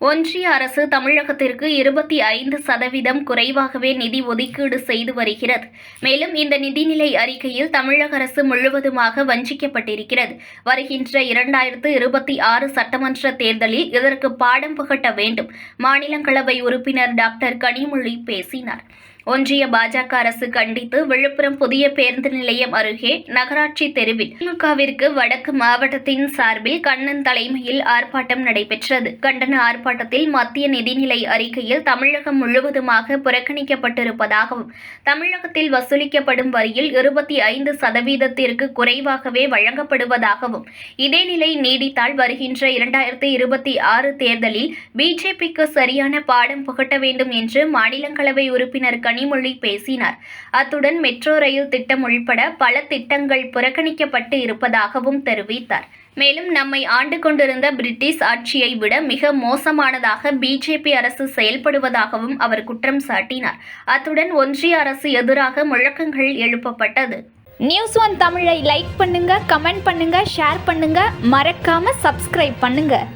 ஒன்றிய அரசு தமிழகத்திற்கு இருபத்தி ஐந்து சதவீதம் குறைவாகவே நிதி ஒதுக்கீடு செய்து வருகிறது. மேலும் இந்த நிதிநிலை அறிக்கையில் தமிழக அரசு முழுவதுமாக வஞ்சிக்கப்பட்டிருக்கிறது. வருகின்ற இரண்டாயிரத்து இருபத்தி ஆறு சட்டமன்ற தேர்தலில் இதற்கு பாடம் புகட்ட வேண்டும். மாநிலங்களவை உறுப்பினர் டாக்டர் கனிமொழி பேசினார். ஒன்றிய பாஜக அரசு கண்டித்து விழுப்புரம் புதிய பேருந்து நிலையம் அருகே நகராட்சி தெருவில் திமுகவிற்கு வடக்கு மாவட்டத்தின் சார்பில் கண்ணன் தலைமையில் ஆர்ப்பாட்டம் நடைபெற்றது. கண்டன ஆர்ப்பாட்டத்தில் மத்திய நிதிநிலை அறிக்கையில் தமிழகம் முழுவதுமாக புறக்கணிக்கப்பட்டிருப்பதாகவும் தமிழகத்தில் வசூலிக்கப்படும் வரியில் இருபத்தி ஐந்து சதவீதத்திற்கு குறைவாகவே வழங்கப்படுவதாகவும் இதே நிலை நீடித்தால் வருகின்ற இரண்டாயிரத்தி இருபத்தி ஆறு தேர்தலில் பிஜேபிக்கு சரியான பாடம் புகட்ட வேண்டும் என்று மாநிலங்களவை உறுப்பினர் கனிமொழி பேசினார். அத்துடன் மெட்ரோ ரயில் திட்டம் உள்பட பல திட்டங்கள் புறக்கணிக்கப்பட்டு இருப்பதாகவும் தெரிவித்தார். மேலும் நம்மை ஆண்டு கொண்டிருந்த பிரிட்டிஷ் ஆட்சியை விட மிக மோசமானதாக பிஜேபி அரசு செயல்படுவதாகவும் அவர் குற்றம் சாட்டினார். அத்துடன் ஒன்றிய அரசு எதிராக முழக்கங்கள் எழுப்பப்பட்டது. நியூஸ் ஒன் தமிழை லைக் பண்ணுங்க கமெண்ட் பண்ணுங்க ஷேர் பண்ணுங்க. மறக்காம சப்ஸ்கிரைப் பண்ணுங்க.